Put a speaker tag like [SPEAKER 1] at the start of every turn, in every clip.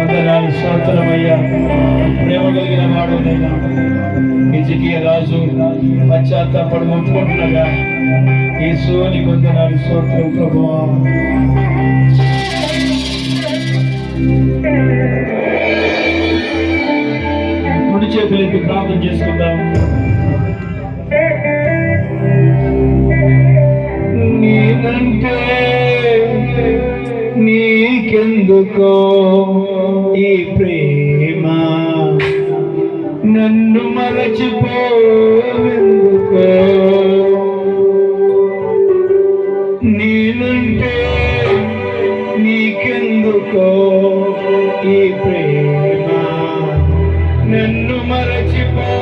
[SPEAKER 1] వందనాలు స్తోత్రమయ్యా ప్రేమ కలిగిన వాడు ఇజకీయ రాజు పశ్చాత్తాపడు ఒప్పుకుంటున్నాగా ఈ సోని వందనాలు స్తోత్రం ప్రభువా కుడి చేతులెత్తి ప్రార్థన చేసుకుందాం. నీకంటే నీకెందుకో? ప్రేమ. నన్ను మరచిపోవెందుకో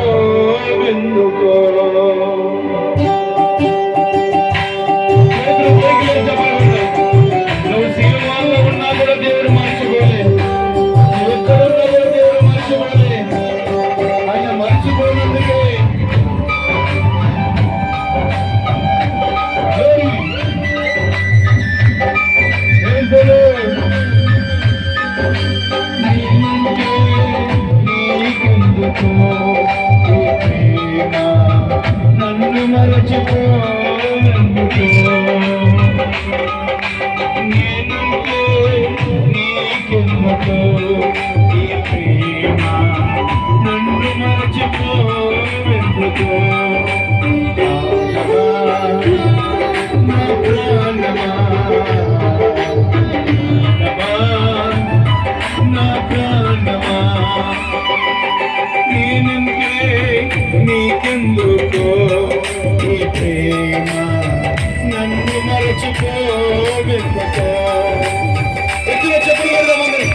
[SPEAKER 1] నన్ను చెప్పులు పెడదాం అందరి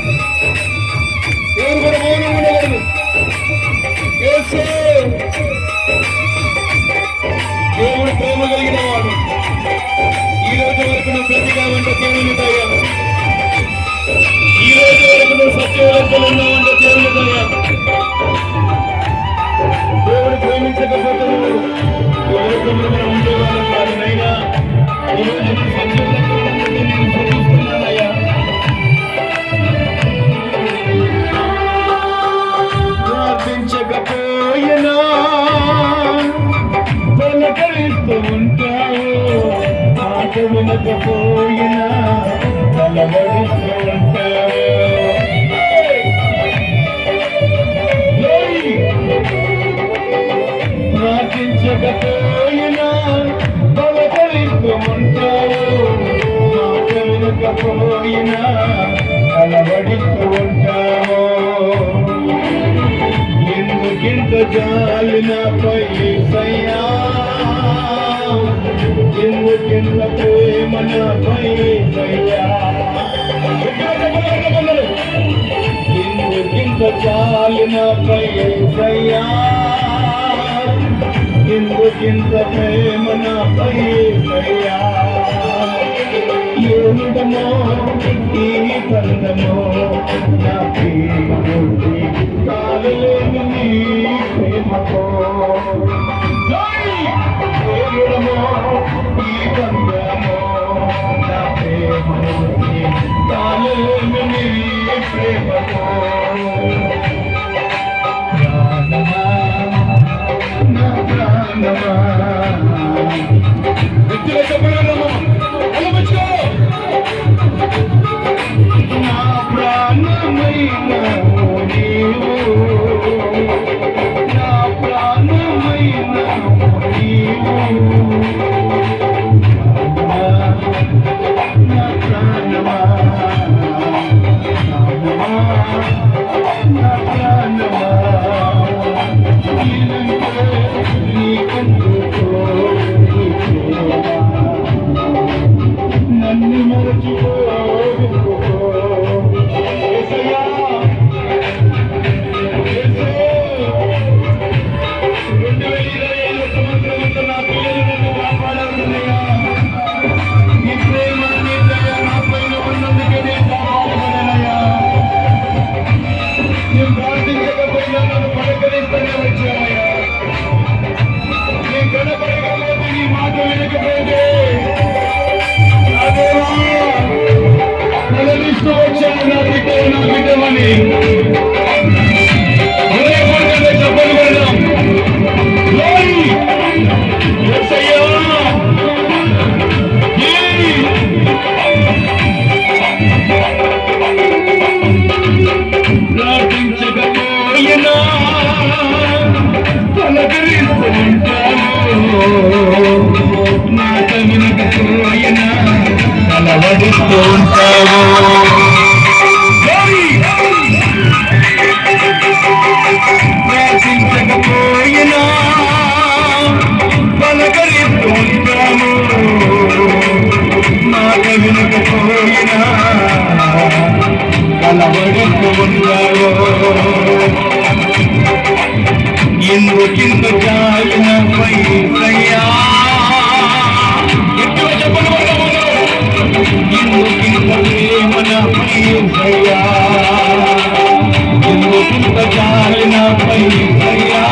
[SPEAKER 1] కూడా మౌనం ఉండకూడదు దేవుడు ప్రేమ కలిగిన వాడు ఈ రోజు వరకు నువ్వు ప్రతిగా దేవుని ఈ రోజు వరకు నువ్వు ఉన్నావంటే మాట వినకపోయినా తలబడిస్తూ ఉంటావు ప్రార్థించకపోయినా పలకరిస్తూ మాట వినకపోయినా తలబడిస్తూ ఉంటావు ఎందుకింత జాలి నాపై సయ్యా? ఎందుకింత ప్రేమ నాపై ఎందుకింత జాలి నాపై ఎందుకింత ప్రేమ నాపై ఏమిటమో ఈ బంధమో నా పేరు నీ ప్రేమతో మాట వినకపోయినా కలవడిస్తూ ఉంటావు ప్రార్థించకపోయినా పలకరిస్తూ ఉంటాము మాట చాలిన పైసయ్యా ఎక్కువ చింత ప్రేమన పైసయ్యా ఎందుకింత చాలిన పైసయ్యా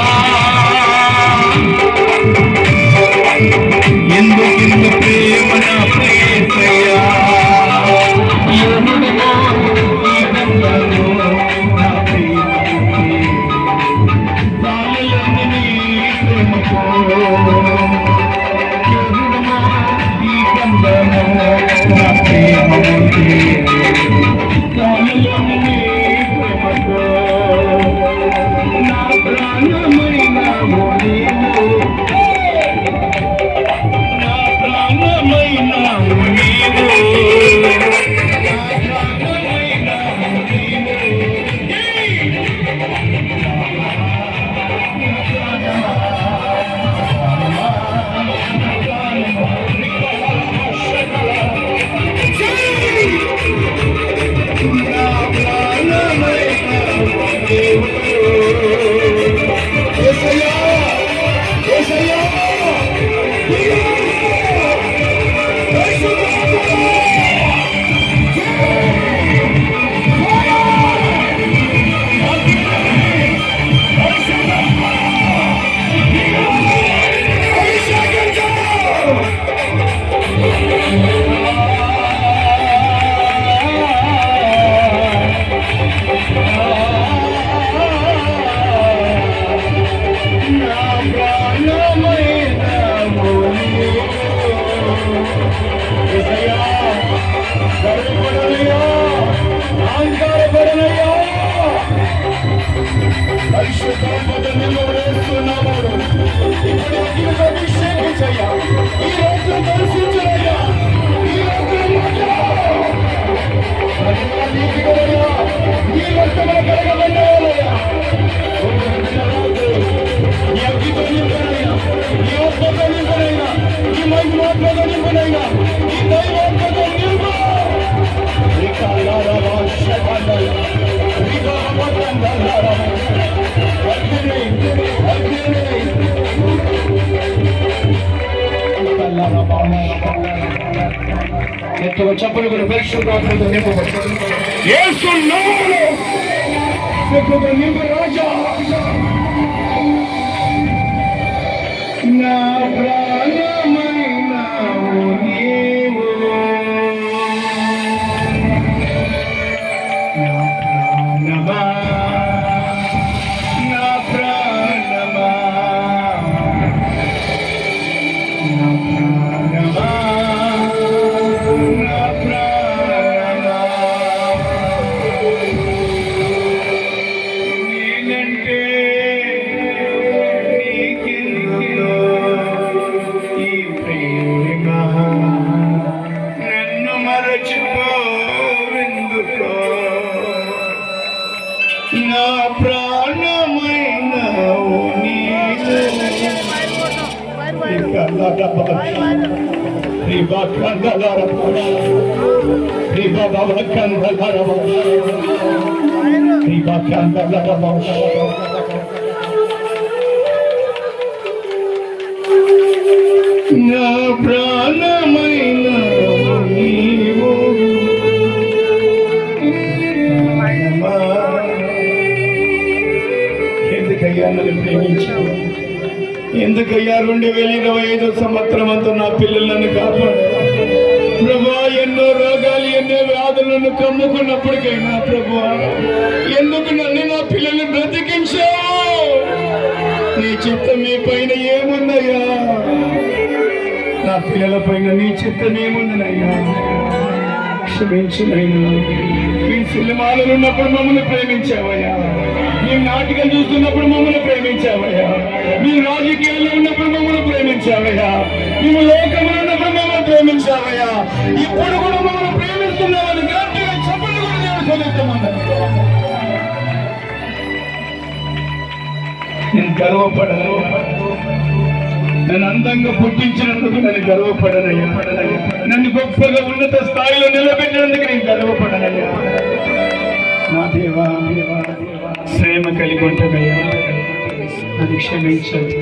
[SPEAKER 1] ఎక్కువ చెప్పులు కూడా పరిశుభ్రతతో నింపబడుతుంది యేసు నామములో చెప్పులు నింపు రాజా నా ప్రాణమైన నా ప్రాణమైన నీవు ఎందుకయ్యా నన్ను ప్రేమించావు? ఎందుకయ్యా రెండు వేల ఇరవై ఐదో సంవత్సరం అంతా నా పిల్లలను కాపాడు ప్రభా ఎన్నో రోగాలు ఎన్నో వ్యాధులను కమ్ముకున్నప్పటికైనా ప్రభా ఎందుకు నన్ను నా పిల్లల్ని బ్రతికించావు? నీ చిత్తం మీ పైన ఏముందయ్యా? నా పిల్లల పైన నీ చిత్తం ఏముందనయ్యా క్షమించునైనా. మీ సినిమాలలో ఉన్నప్పుడు మమ్మల్ని ప్రేమించావయ్యా. మీ నాటికలు చూస్తున్నప్పుడు మమ్మల్ని ప్రేమించావయ్యా. మీ రాజకీయాల్లో ఉన్నప్పుడు మమ్మల్ని ప్రేమించావయ్యా. మేము లోకంలో ప్రేమించావయ్యా ఇప్పుడు కూడా మమ్మల్ని ప్రేమిస్తున్నామని గట్టిగా చెప్పండి కూడా నేను చదువుతామన్నా నేను గర్వపడను. నన్ను అందంగా పుట్టించినందుకు నేను గర్వపడనయ్యా. నన్ను గొప్పగా ఉన్నత స్థాయిలో నిలబెట్టినందుకు నేను గర్వపడనయ్యా. నా దేవా ప్రేమ కలిగి ఉంటుందయ్యా అది క్షమించండి.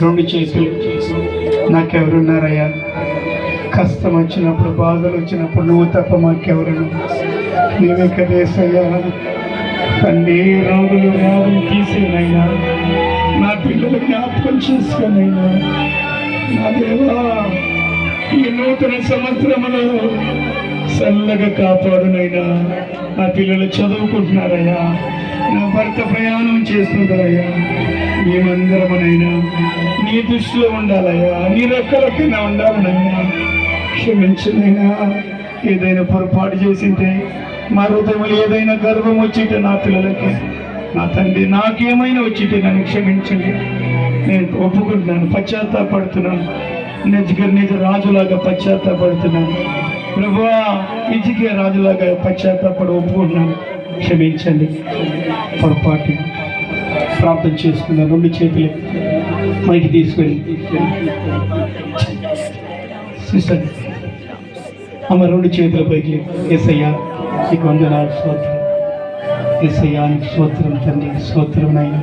[SPEAKER 1] రెండు చేతులు నాకెవరున్నారయ్యా కష్టం వచ్చినప్పుడు బాధలు వచ్చినప్పుడు నువ్వు తప్ప మాకెవరు నీవే కదేసయ్యా తండ్రి రోగులు రాగులు తీసేనైనా నా పిల్లలు జ్ఞాపకం చేసుకోనైనా నా దేవా ఈ నూతన సంవత్సరములో చల్లగా కాపాడునైనా నా పిల్లలు చదువుకుంటున్నారయ్యా. నా భర్త ప్రయాణం చేస్తుంటారయ్యా మేమందరమునైనా నీ దృష్టిలో ఉండాలయ్యా నీ రెక్కల కింద ఉండాలనైనా క్షమించునైనా ఏదైనా పొరపాటు చేసింటే మా హృదయంలో ఏదైనా గర్వం వచ్చింటే నా పిల్లలకి నా తండ్రి నాకేమైనా వచ్చింటే నన్ను క్షమించండి. నేను ఒప్పుకుంటున్నాను పశ్చాత్తాపడుతున్నాను. నిజ నిజ రాజులాగా పశ్చాత్తాపడుతున్నాను. ప్రభువా ఇజికే రాజులాగా పశ్చాత్తాపడి ఒప్పుకుంటున్నాను. క్షమించండి. పొరపాటు. ప్రార్థన చేసుకున్న రెండు చేతులు మైకి తీసుకెళ్ళి సిస్టర్ ఆమె రెండు చేతుల పైకి ఎస్ఐయా నీకు వందనాలు స్తోత్రం. ఎస్ఐయా నీకు స్తోత్రం తండ్రి స్తోత్రం నాయన.